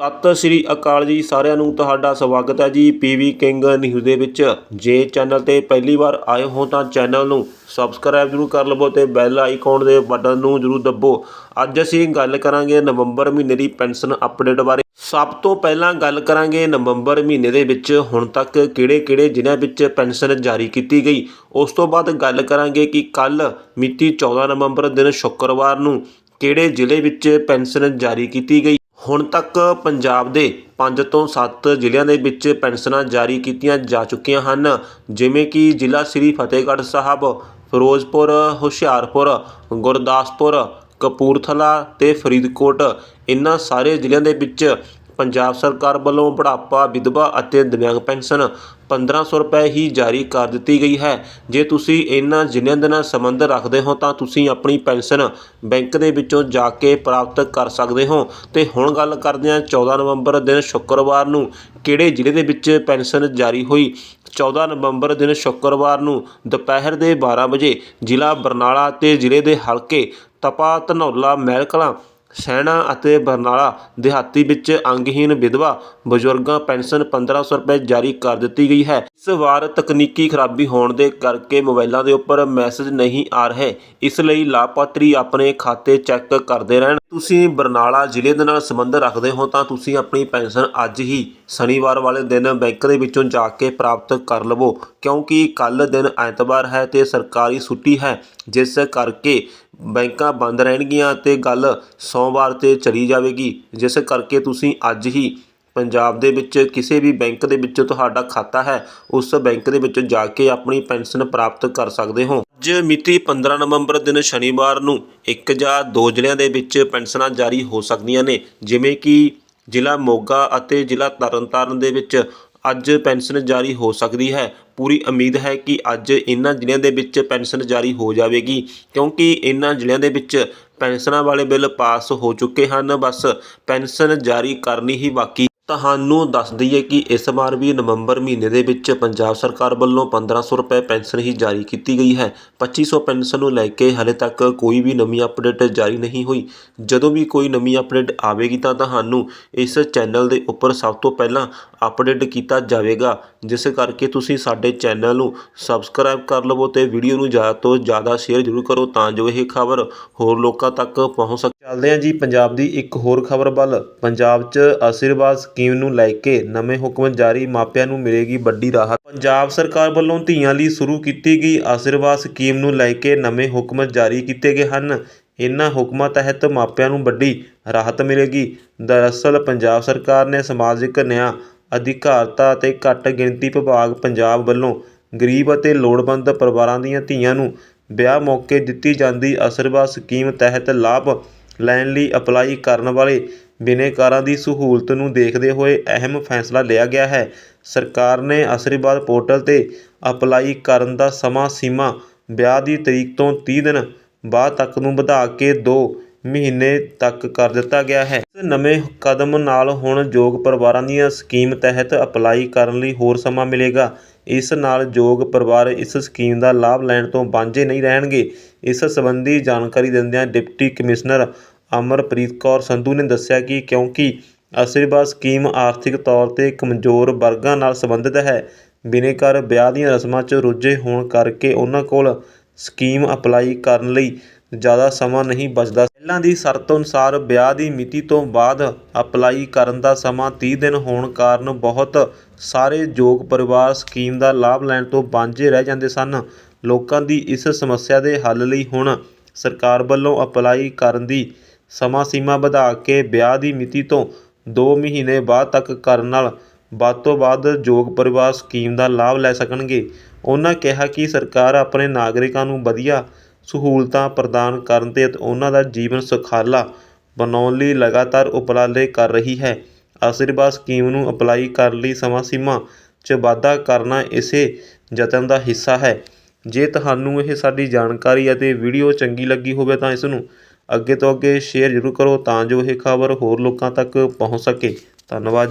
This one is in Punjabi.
ਸਤਿ ਸ੍ਰੀ ਅਕਾਲ ਜੀ ਸਾਰਿਆਂ ਨੂੰ, ਤੁਹਾਡਾ ਸਵਾਗਤ ਹੈ ਜੀ ਪੀਵੀ ਕਿੰਗ ਨਿਊਜ਼ ਦੇ ਵਿੱਚ। ਜੇ ਚੈਨਲ ਤੇ ਪਹਿਲੀ ਵਾਰ ਆਏ ਹੋ ਤਾਂ ਚੈਨਲ ਨੂੰ ਸਬਸਕ੍ਰਾਈਬ ਜ਼ਰੂਰ ਕਰ ਲਵੋ ਤੇ ਬੈਲ ਆਈਕਨ ਦੇ ਬਟਨ ਨੂੰ ਜ਼ਰੂਰ ਦੱਬੋ। ਅੱਜ ਅਸੀਂ ਗੱਲ ਕਰਾਂਗੇ ਨਵੰਬਰ ਮਹੀਨੇ ਦੀ ਪੈਨਸ਼ਨ ਅਪਡੇਟ ਬਾਰੇ। ਸਭ ਤੋਂ ਪਹਿਲਾਂ ਗੱਲ ਕਰਾਂਗੇ ਨਵੰਬਰ ਮਹੀਨੇ ਦੇ ਵਿੱਚ ਹੁਣ ਤੱਕ ਕਿਹੜੇ-ਕਿਹੜੇ ਜ਼ਿਲ੍ਹਿਆਂ ਵਿੱਚ ਪੈਨਸ਼ਨ ਜਾਰੀ ਕੀਤੀ ਗਈ। ਉਸ ਤੋਂ ਬਾਅਦ ਗੱਲ ਕਰਾਂਗੇ ਕਿ ਕੱਲ ਮਿਤੀ 14 ਨਵੰਬਰ ਦਿਨ ਸ਼ੁੱਕਰਵਾਰ ਨੂੰ ਕਿਹੜੇ ਜ਼ਿਲ੍ਹੇ ਵਿੱਚ ਪੈਨਸ਼ਨ ਜਾਰੀ ਕੀਤੀ ਗਈ। ਹੁਣ ਤੱਕ ਪੰਜਾਬ ਦੇ 5 ਤੋਂ 7 ਜ਼ਿਲ੍ਹਿਆਂ ਦੇ ਵਿੱਚ ਪੈਨਸ਼ਨਾਂ ਜਾਰੀ ਕੀਤੀਆਂ ਜਾ ਚੁੱਕੀਆਂ ਹਨ, ਜਿਵੇਂ ਕਿ ਜ਼ਿਲ੍ਹਾ ਸ੍ਰੀ ਫਤਿਹਗੜ੍ਹ ਸਾਹਿਬ, ਫਿਰੋਜ਼ਪੁਰ, ਹੁਸ਼ਿਆਰਪੁਰ, ਗੁਰਦਾਸਪੁਰ, ਕਪੂਰਥਲਾ ਤੇ ਫਰੀਦਕੋਟ। ਇਨ੍ਹਾਂ ਸਾਰੇ ਜ਼ਿਲ੍ਹਿਆਂ ਦੇ ਵਿੱਚ ਪੰਜਾਬ ਸਰਕਾਰ ਵੱਲੋਂ ਬੁਢਾਪਾ, ਵਿਧਵਾ ਅਤੇ ਦਿਵਿਆਂਗ ਪੈਨਸ਼ਨ 1500 ਰੁਪਏ ਹੀ ਜਾਰੀ ਕਰ ਦਿੱਤੀ ਗਈ ਹੈ। ਜੇ ਤੁਸੀਂ ਇਹਨਾਂ ਜ਼ਿਲ੍ਹਿਆਂ ਦੇ ਨਾਲ ਸੰਬੰਧ ਰੱਖਦੇ ਹੋ, ਤਾਂ ਤੁਸੀਂ ਆਪਣੀ ਪੈਨਸ਼ਨ ਬੈਂਕ ਦੇ ਵਿੱਚੋਂ ਜਾ ਕੇ ਪ੍ਰਾਪਤ ਕਰ ਸਕਦੇ ਹੋ। ਤੇ ਹੁਣ ਗੱਲ ਕਰਦੇ ਹਾਂ 14 ਨਵੰਬਰ ਦਿਨ ਸ਼ੁੱਕਰਵਾਰ ਨੂੰ ਕਿਹੜੇ ਜ਼ਿਲ੍ਹੇ ਦੇ ਵਿੱਚ ਪੈਨਸ਼ਨ ਜਾਰੀ ਹੋਈ? 14 ਨਵੰਬਰ ਦਿਨ ਸ਼ੁੱਕਰਵਾਰ ਨੂੰ ਦੁਪਹਿਰ ਦੇ 12 ਵਜੇ ਜ਼ਿਲ੍ਹਾ ਬਰਨਾਲਾ ਤੇ ਜ਼ਿਲ੍ਹੇ ਦੇ ਹਲਕੇ ਤਪਾ ਧਨੌਲਾ ਮਹਿਲਕਲਾਂ ਸੈਣਾ ਅਤੇ ਬਰਨਾਲਾ ਦਿਹਾਤੀ ਵਿੱਚ ਅੰਗਹੀਨ ਵਿਧਵਾ ਬਜ਼ੁਰਗਾਂ ਪੈਨਸ਼ਨ 1500 ਰੁਪਏ ਜਾਰੀ ਕਰ ਦਿੱਤੀ ਗਈ ਹੈ। ਇਸ ਵਾਰ ਤਕਨੀਕੀ ਖਰਾਬੀ ਹੋਣ ਦੇ ਕਰਕੇ ਮੋਬਾਈਲਾਂ ਦੇ ਉੱਪਰ ਮੈਸੇਜ ਨਹੀਂ ਆ ਰਹੇ। ਇਸ ਲਈ ਲਾਭਪਾਤਰੀ ਆਪਣੇ ਖਾਤੇ ਚੈੱਕ ਕਰਦੇ ਰਹਿਣ। ਤੁਸੀਂ ਬਰਨਾਲਾ ਜ਼ਿਲ੍ਹੇ ਦੇ ਨਾਲ ਸੰਬੰਧ ਰੱਖਦੇ ਹੋ ਤਾਂ ਤੁਸੀਂ ਆਪਣੀ ਪੈਨਸ਼ਨ ਅੱਜ ਹੀ ਸ਼ਨੀਵਾਰ ਵਾਲੇ ਦਿਨ ਬੈਂਕ ਦੇ ਵਿੱਚੋਂ ਜਾ ਕੇ ਪ੍ਰਾਪਤ ਕਰ ਲਵੋ। ਕਿਉਂਕਿ ਕੱਲ ਦਿਨ ਐਤਵਾਰ ਹੈ ਤੇ ਸਰਕਾਰੀ ਛੁੱਟੀ ਹੈ, ਜਿਸ ਕਰਕੇ ਬੈਂਕਾਂ ਬੰਦ ਰਹਿਣਗੀਆਂ ਅਤੇ ਗੱਲ ਸੋਮਵਾਰ ਤੇ ਚਲੀ ਜਾਵੇਗੀ, ਜਿਸ ਕਰਕੇ ਤੁਸੀਂ ਅੱਜ ਹੀ ਪੰਜਾਬ ਦੇ ਵਿੱਚ ਕਿਸੇ ਵੀ ਬੈਂਕ ਦੇ ਵਿੱਚ ਤੁਹਾਡਾ ਖਾਤਾ ਹੈ, ਉਸ ਬੈਂਕ ਦੇ ਵਿੱਚ ਜਾ ਕੇ ਆਪਣੀ ਪੈਨਸ਼ਨ ਪ੍ਰਾਪਤ ਕਰ ਸਕਦੇ ਹੋ। ਅੱਜ ਮਿਤੀ 15 ਨਵੰਬਰ ਦਿਨ ਸ਼ਨੀਵਾਰ ਨੂੰ ਇੱਕ ਜਾਂ ਦੋ ਜ਼ਿਲ੍ਹਿਆਂ ਦੇ ਵਿੱਚ ਪੈਨਸ਼ਨਾਂ ਜਾਰੀ ਹੋ ਸਕਦੀਆਂ ਨੇ, ਜਿਵੇਂ ਕਿ ਜ਼ਿਲ੍ਹਾ ਮੋਗਾ ਅਤੇ ਜ਼ਿਲ੍ਹਾ ਤਰਨਤਾਰਨ ਦੇ ਵਿੱਚ ਅੱਜ ਪੈਨਸ਼ਨ ਜਾਰੀ ਹੋ ਸਕਦੀ ਹੈ। ਪੂਰੀ ਉਮੀਦ ਹੈ ਕਿ ਅੱਜ ਇਹਨਾਂ ਜ਼ਿਲ੍ਹਿਆਂ ਦੇ ਵਿੱਚ ਪੈਨਸ਼ਨ ਜਾਰੀ ਹੋ ਜਾਵੇਗੀ, ਕਿਉਂਕਿ ਇਹਨਾਂ ਜ਼ਿਲ੍ਹਿਆਂ ਦੇ ਵਿੱਚ ਪੈਨਸ਼ਨਾਂ ਵਾਲੇ ਬਿੱਲ ਪਾਸ ਹੋ ਚੁੱਕੇ ਹਨ। ਬਸ ਪੈਨਸ਼ਨ ਜਾਰੀ ਕਰਨੀ ਹੀ ਬਾਕੀ ਤੁਹਾਨੂੰ ਦੱਸ ਦਈਏ ਕਿ ਇਸ ਵਾਰ ਵੀ ਨਵੰਬਰ ਮਹੀਨੇ ਦੇ ਵਿੱਚ ਪੰਜਾਬ ਸਰਕਾਰ ਵੱਲੋਂ 1500 ਰੁਪਏ ਪੈਨਸ਼ਨ ਹੀ ਜਾਰੀ ਕੀਤੀ ਗਈ ਹੈ। 2500 ਪੈਨਸ਼ਨ ਨੂੰ ਲੈ ਕੇ ਹਲੇ ਤੱਕ ਕੋਈ ਵੀ ਨਵੀਂ ਅਪਡੇਟ ਜਾਰੀ ਨਹੀਂ ਹੋਈ। ਜਦੋਂ ਵੀ ਕੋਈ ਨਵੀਂ ਅਪਡੇਟ ਆਵੇਗੀ ਤਾਂ ਤੁਹਾਨੂੰ ਇਸ ਚੈਨਲ ਦੇ ਉੱਪਰ ਸਭ ਤੋਂ ਪਹਿਲਾਂ ਅਪਡੇਟ ਕੀਤਾ ਜਾਵੇਗਾ। ਜਿਸ ਕਰਕੇ ਤੁਸੀਂ ਸਾਡੇ ਚੈਨਲ ਨੂੰ ਸਬਸਕ੍ਰਾਈਬ ਕਰ ਲਵੋ ਤੇ ਵੀਡੀਓ ਨੂੰ ਜ਼ਿਆਦਾ ਤੋਂ ਜ਼ਿਆਦਾ ਸ਼ੇਅਰ ਜ਼ਰੂਰ ਕਰੋ ਤਾਂ ਜੋ ਇਹ ਖਬਰ ਹੋਰ ਲੋਕਾਂ ਤੱਕ ਪਹੁੰਚ ਸਕੇ। ਚੱਲਦੇ ਹਾਂ ਜੀ ਪੰਜਾਬ ਦੀ ਇੱਕ ਹੋਰ ਖਬਰ ਵੱਲ। ਪੰਜਾਬ 'ਚ ਆਸ਼ੀਰਵਾਦ ਸਕੀਮ ਨੂੰ ਲੈ ਕੇ ਨਵੇਂ ਹੁਕਮ ਜਾਰੀ, ਮਾਪਿਆਂ ਨੂੰ ਮਿਲੇਗੀ ਵੱਡੀ ਰਾਹਤ। ਪੰਜਾਬ ਸਰਕਾਰ ਵੱਲੋਂ ਧੀਆਂ ਲਈ ਸ਼ੁਰੂ ਕੀਤੀ ਗਈ ਆਸ਼ੀਰਵਾਦ ਸਕੀਮ ਨੂੰ ਲੈ ਕੇ ਨਵੇਂ ਹੁਕਮ ਜਾਰੀ ਕੀਤੇ ਗਏ ਹਨ। ਇਨ੍ਹਾਂ ਹੁਕਮਾਂ ਤਹਿਤ ਮਾਪਿਆਂ ਨੂੰ ਵੱਡੀ ਰਾਹਤ ਮਿਲੇਗੀ। ਦਰਅਸਲ, ਪੰਜਾਬ ਸਰਕਾਰ ਨੇ ਸਮਾਜਿਕ ਨਿਆਂ, ਅਧਿਕਾਰਤਾ ਅਤੇ ਘੱਟ ਗਿਣਤੀ ਵਿਭਾਗ ਪੰਜਾਬ ਵੱਲੋਂ ਗਰੀਬ ਅਤੇ ਲੋੜਵੰਦ ਪਰਿਵਾਰਾਂ ਦੀਆਂ ਧੀਆਂ ਨੂੰ ਵਿਆਹ ਮੌਕੇ ਦਿੱਤੀ ਜਾਂਦੀ ਆਸ਼ੀਰਵਾਦ ਸਕੀਮ ਤਹਿਤ ਲਾਭ ਲੈਣ ਲਈ ਅਪਲਾਈ ਕਰਨ ਵਾਲੇ ਬਿਨੈਕਾਰਾਂ ਦੀ ਸਹੂਲਤ ਨੂੰ ਦੇਖਦੇ ਹੋਏ ਅਹਿਮ ਫੈਸਲਾ ਲਿਆ ਗਿਆ ਹੈ। ਸਰਕਾਰ ਨੇ ਆਸ਼ੀਰਵਾਦ ਪੋਰਟਲ ਤੇ ਅਪਲਾਈ ਕਰਨ ਦਾ ਸਮਾਂ ਸੀਮਾ ਵਿਆਹ ਦੀ ਤਰੀਕ ਤੋਂ ਤੀਹ ਦਿਨ ਬਾਅਦ ਤੱਕ ਨੂੰ ਵਧਾ ਕੇ ਦੋ ਮਹੀਨੇ ਤੱਕ ਕਰ ਦਿੱਤਾ ਗਿਆ ਹੈ। ਇਸ ਨਵੇਂ ਕਦਮ ਨਾਲ ਹੁਣ ਯੋਗ ਪਰਿਵਾਰਾਂ ਦੀਆਂ ਸਕੀਮ ਤਹਿਤ ਅਪਲਾਈ ਕਰਨ ਲਈ ਹੋਰ ਸਮਾਂ ਮਿਲੇਗਾ। ਇਸ ਨਾਲ ਯੋਗ ਪਰਿਵਾਰ ਇਸ ਸਕੀਮ ਦਾ ਲਾਭ ਲੈਣ ਤੋਂ ਵਾਂਝੇ ਨਹੀਂ ਰਹਿਣਗੇ। ਇਸ ਸੰਬੰਧੀ ਜਾਣਕਾਰੀ ਦਿੰਦਿਆਂ ਡਿਪਟੀ ਕਮਿਸ਼ਨਰ ਅਮਰਪ੍ਰੀਤ ਕੌਰ ਸੰਧੂ ਨੇ ਦੱਸਿਆ ਕਿ ਕਿਉਂਕਿ ਆਸ਼ੀਰਵਾਦ ਸਕੀਮ ਆਰਥਿਕ ਤੌਰ ਤੇ ਕਮਜ਼ੋਰ ਵਰਗਾਂ ਨਾਲ ਸੰਬੰਧਿਤ ਹੈ ਬਿਨੇਕਾਰ ਵਿਆਹ ਦੀਆਂ ਰਸਮਾਂ 'ਚ ਰੁੱਝੇ ਹੋਣ ਕਰਕੇ ਉਹਨਾਂ ਕੋਲ ਸਕੀਮ ਅਪਲਾਈ ਕਰਨ ਲਈ ਜ਼ਿਆਦਾ ਸਮਾਂ ਨਹੀਂ ਬਚਦਾ। ਪਹਿਲਾਂ ਦੀ ਸ਼ਰਤ ਅਨੁਸਾਰ ਵਿਆਹ ਦੀ ਮਿਤੀ ਤੋਂ ਬਾਅਦ ਅਪਲਾਈ ਕਰਨ ਦਾ ਸਮਾਂ ਤੀਹ ਦਿਨ ਹੋਣ ਕਾਰਨ ਬਹੁਤ ਸਾਰੇ ਯੋਗ ਪਰਿਵਾਰ ਸਕੀਮ ਦਾ ਲਾਭ ਲੈਣ ਤੋਂ ਵਾਂਝੇ ਰਹਿ ਜਾਂਦੇ ਸਨ। ਲੋਕਾਂ ਦੀ ਇਸ ਸਮੱਸਿਆ ਦੇ ਹੱਲ ਲਈ ਹੁਣ ਸਰਕਾਰ ਵੱਲੋਂ ਅਪਲਾਈ ਕਰਨ ਦੀ ਸਮਾਂ ਸੀਮਾ ਵਧਾ ਕੇ ਵਿਆਹ ਦੀ ਮਿਤੀ ਤੋਂ ਦੋ ਮਹੀਨੇ ਬਾਅਦ ਤੱਕ ਕਰਨ ਨਾਲ ਵੱਧ ਤੋਂ ਵੱਧ ਯੋਗ ਪਰਿਵਾਰ ਸਕੀਮ ਦਾ ਲਾਭ ਲੈ ਸਕਣਗੇ। ਉਹਨਾਂ ਕਿਹਾ ਕਿ ਸਰਕਾਰ ਆਪਣੇ ਨਾਗਰਿਕਾਂ ਨੂੰ ਵਧੀਆ ਸਹੂਲਤਾਂ ਪ੍ਰਦਾਨ ਕਰਨ ਤੇ ਉਹਨਾਂ ਦਾ ਜੀਵਨ ਸੁਖਾਲਾ ਬਣਾਉਣ ਲਈ ਲਗਾਤਾਰ ਉਪਰਾਲੇ ਕਰ ਰਹੀ ਹੈ। ਆਸ਼ੀਰਵਾਦ ਸਕੀਮ ਨੂੰ ਅਪਲਾਈ ਕਰਨ ਲਈ ਸਮਾਂ ਸੀਮਾ 'ਚ ਵਾਧਾ ਕਰਨਾ ਇਸੇ ਯਤਨ ਦਾ ਹਿੱਸਾ ਹੈ। ਜੇ ਤੁਹਾਨੂੰ ਇਹ ਸਾਡੀ ਜਾਣਕਾਰੀ ਅਤੇ ਵੀਡੀਓ ਚੰਗੀ ਲੱਗੀ ਹੋਵੇ ਤਾਂ ਇਸ ਨੂੰ ਅੱਗੇ ਤੋਂ ਅੱਗੇ ਸ਼ੇਅਰ ਜ਼ਰੂਰ ਕਰੋ ਤਾਂ ਜੋ ਇਹ ਖਬਰ ਹੋਰ ਲੋਕਾਂ ਤੱਕ ਪਹੁੰਚ ਸਕੇ। ਧੰਨਵਾਦ